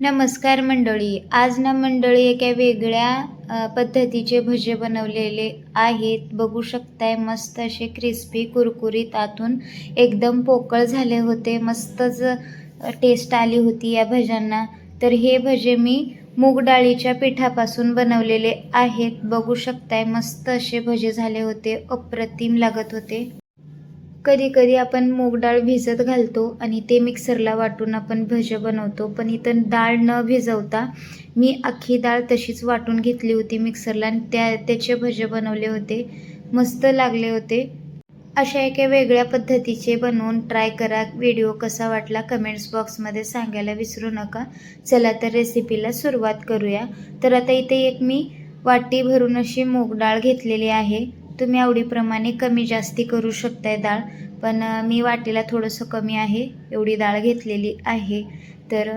नमस्कार मंडळी. आज ना मंडळी एका वेगळ्या पद्धतीचे भजे बनवलेले आहेत. बघू शकताय मस्त असे क्रिस्पी कुरकुरीत आतून एकदम पोकळ झाले होते. मस्तच टेस्ट आली होती या भज्यांना. तर हे भजे मी मूग डाळीच्या पिठापासून बनवलेले आहेत. बघू शकताय मस्त असे भजे झाले होते. अप्रतिम लागत होते. कधी कधी आपण मूग डाळ भिजत घालतो आणि ते मिक्सरला वाटून आपण भजे बनवतो. पण इथं डाळ न भिजवता मी अख्खी डाळ तशीच वाटून घेतली होती मिक्सरला आणि त्या त्याचे भजे बनवले होते. मस्त लागले होते. अशा एका वेगळ्या पद्धतीचे बनवून ट्राय करा. व्हिडिओ कसा वाटला कमेंट्स बॉक्समध्ये सांगायला विसरू नका. चला तर रेसिपीला सुरुवात करूया. तर आता इथे एक मी वाटी भरून अशी मूग डाळ घेतलेली आहे. तुम्ही आवडीप्रमाणे कमी जास्ती करू शकताय डाळ पण मी वाटेला थोडंसं कमी आहे एवढी डाळ घेतलेली आहे. तर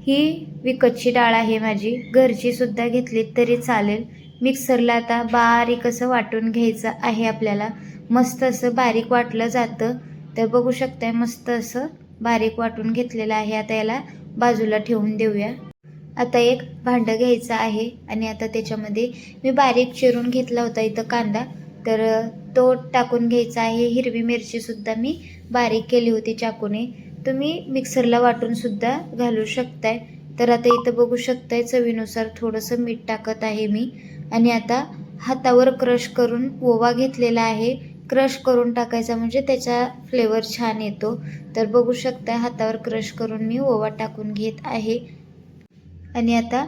ही विकतची डाळ आहे माझी घरचीसुद्धा घेतली तरी चालेल. मिक्सरला आता बारीक असं वाटून घ्यायचं आहे आपल्याला. मस्त असं बारीक वाटलं जातं. तर बघू शकताय मस्त असं बारीक वाटून घेतलेलं आहे. आता याला बाजूला ठेवून देऊया. आता एक भांडं घ्यायचं आहे आणि आता त्याच्यामध्ये मी बारीक चिरून घेतला होता इथं कांदा. तर तो टाकून घ्यायचा आहे. हिरवी मिरचीसुद्धा मी बारीक केली होती चाकूने. तुम्ही मिक्सरला वाटूनसुद्धा घालू शकताय. तर आता इथं बघू शकताय चवीनुसार थोडंसं मीठ टाकत आहे मी. आणि आता हातावर क्रश करून ओवा घेतलेला आहे. क्रश करून टाकायचा म्हणजे त्याचा फ्लेवर छान येतो. तर बघू शकताय हातावर क्रश करून मी ओवा टाकून घेत आहे. आणि आता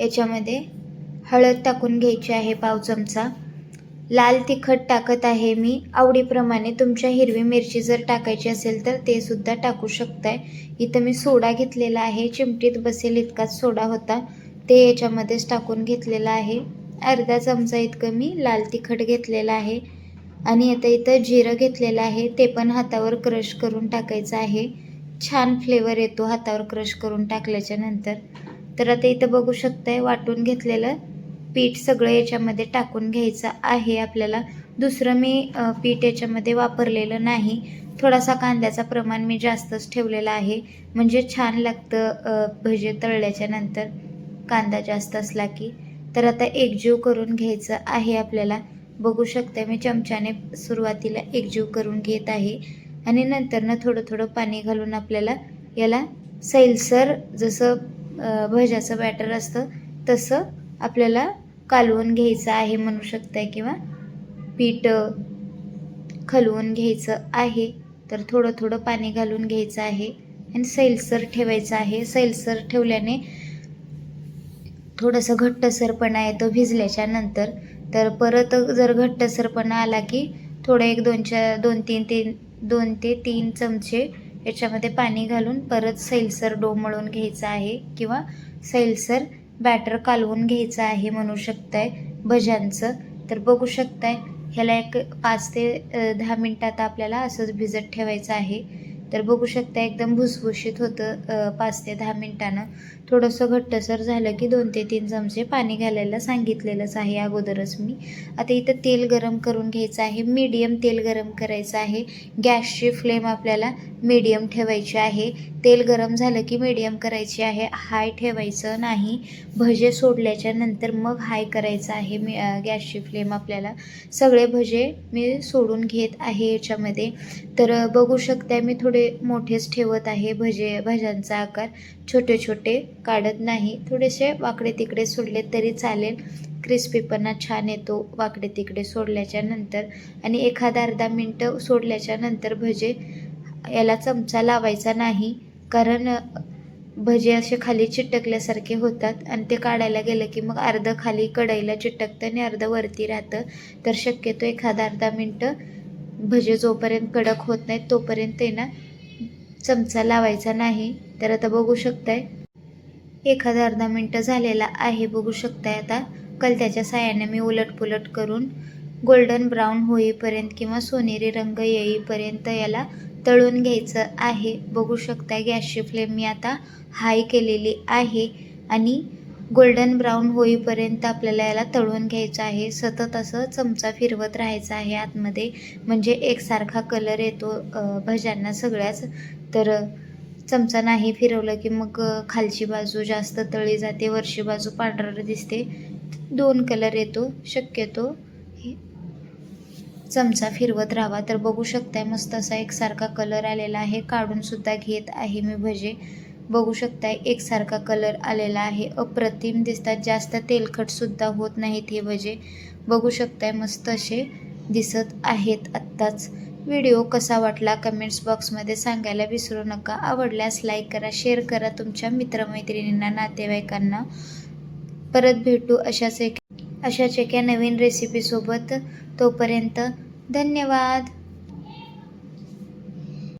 याच्यामध्ये हळद टाकून घ्यायची आहे पाव चमचा. लाल तिखट टाकत आहे मी. आवडीप्रमाणे तुमच्या हिरवी मिरची जर टाकायची असेल तर ते सुद्धा टाकू शकताय. इथं मी सोडा घेतलेला आहे. चिमटीत बसेल इतकाच सोडा होता. ते याच्यामध्येच टाकून घेतलेला आहे. अर्धा चमचा इतकं मी लाल तिखट घेतलेलं आहे. आणि आता इथं जिरं घेतलेलं आहे. ते पण हातावर क्रश करून टाकायचं आहे. छान फ्लेवर येतो हातावर क्रश करून टाकल्याच्या नंतर. तर आता इथं बघू शकताय वाटून घेतलेलं पीठ सगळं याच्यामध्ये टाकून घ्यायचं आहे. आपल्याला दुसरं मी पीठ याच्यामध्ये वापरलेलं नाही. थोडासा कांद्याचा प्रमाण मी जास्तच ठेवलेला आहे. म्हणजे छान लागतं भजे तळल्याच्या नंतर कांदा जास्त असला की. तर आता एकजीव करून घ्यायचं आहे आपल्याला. बघू शकता मी चमच्याने सुरुवातीला एकजीव करून घेत आहे. आणि नंतरनं थोडं थोडं पाणी घालून आपल्याला याला सैलसर जसं भज्याचं बॅटर असतं तसं आपल्याला कालवून घ्यायचं आहे म्हणू शकताय किंवा पीठ खलवून घ्यायचं आहे. तर थोडं थोडं पाणी घालून घ्यायचं आहे आणि सैलसर ठेवायचं आहे. सैलसर ठेवल्याने थोडंसं घट्टसरपणा येतो भिजल्याच्या नंतर. तर परत जर घट्टसरपणा आला की थोडं एक दोनच्या दोन तीन तीन दोन ते तीन चमचे याच्यामध्ये पाणी घालून परत सैलसर डो मळून घ्यायचा आहे किंवा सैलसर बॅटर कालवून घ्यायचं आहे म्हणू शकताय भज्यांचं. तर बघू शकताय ह्याला एक पाच ते दहा मिनटात आपल्याला असंच भिजत ठेवायचं आहे. तर बघू शकता एकदम भुसभुशीत होतं पाच ते दहा मिनटानं. थोडंसं घट्टसर झालं की दोन ते तीन चमचे पाणी घालायला सांगितलेलंच आहे अगोदरच मी. आता इथं तेल गरम करून घ्यायचं आहे मीडियम तेल गरम करायचं आहे. गॅसची फ्लेम आपल्याला मीडियम ठेवायची आहे. तेल गरम झालं की मीडियम करायची आहे हाय ठेवायचं नाही. भजे सोडल्याच्या नंतर मग हाय करायचं आहे मी गॅसची फ्लेम आपल्याला. सगळे भजे मी सोडून घेत आहे याच्यामध्ये. तर बघू शकता मी थोडे मोठेच ठेवत आहे. भजे भज्यांचा आकार छोटे छोटे काढत नाही. थोडेसे वाकडे तिकडे सोडले तरी चालेल. क्रिस्पीपणा छान येतो वाकडे तिकडे सोडल्याच्या नंतर आणि एखादा अर्धा मिनटं सोडल्याच्या नंतर भजे याला चमचा लावायचा नाही. कारण भजे असे खाली चिटकल्यासारखे होतात आणि ते काढायला गेलं की मग अर्धं खाली कढईला चिटकतं आणि अर्धं वरती राहतं. तर शक्यतो एखादा अर्धा मिनटं भजे जोपर्यंत कडक होत नाहीत तोपर्यंत ते ना चमचा लावायचा नाही तर आता बघू शकताय. एखादा अर्धा मिनटं झालेला आहे बघू शकताय आता. कलत्याच्या साह्याने मी उलटपुलट करून गोल्डन ब्राऊन होईपर्यंत किंवा सोनेरी रंग येईपर्यंत याला तळून घ्यायचं आहे. बघू शकताय गॅसची फ्लेम मी आता हाय केलेली आहे आणि गोल्डन ब्राऊन होईपर्यंत आपल्याला याला तळून घ्यायचं आहे. सतत असं चमचा फिरवत राहायचा आहे आतमध्ये. म्हणजे एकसारखा कलर येतो भज्यांना सगळ्याच. तर चमचा नाही फिरवलं की मग खालची बाजू जास्त तळी जाते वरची बाजू पांढर दिसते. दोन कलर येतो शक्यतो. चमचा फिरवत राहावा. तर बघू शकताय मस्त असा एकसारखा कलर आलेला आहे. काढून सुद्धा घेत आहे मी भजे. बघू शकताय. एकसारखा कलर आलेला आहे. अप्रतिम दिसतात. जास्त तेलकटसुद्धा होत नाहीत हे भजे. बघू शकताय मस्त असे दिसत आहेत आत्ताच. व्हिडिओ कसा वाटला कमेंट्स बॉक्समध्ये सांगायला विसरू नका. आवडल्यास लाईक करा शेअर करा तुमच्या मित्रमैत्रिणींना नातेवाईकांना. परत भेटू अशाच एक अशाच एका नवीन रेसिपीसोबत तोपर्यंत धन्यवाद.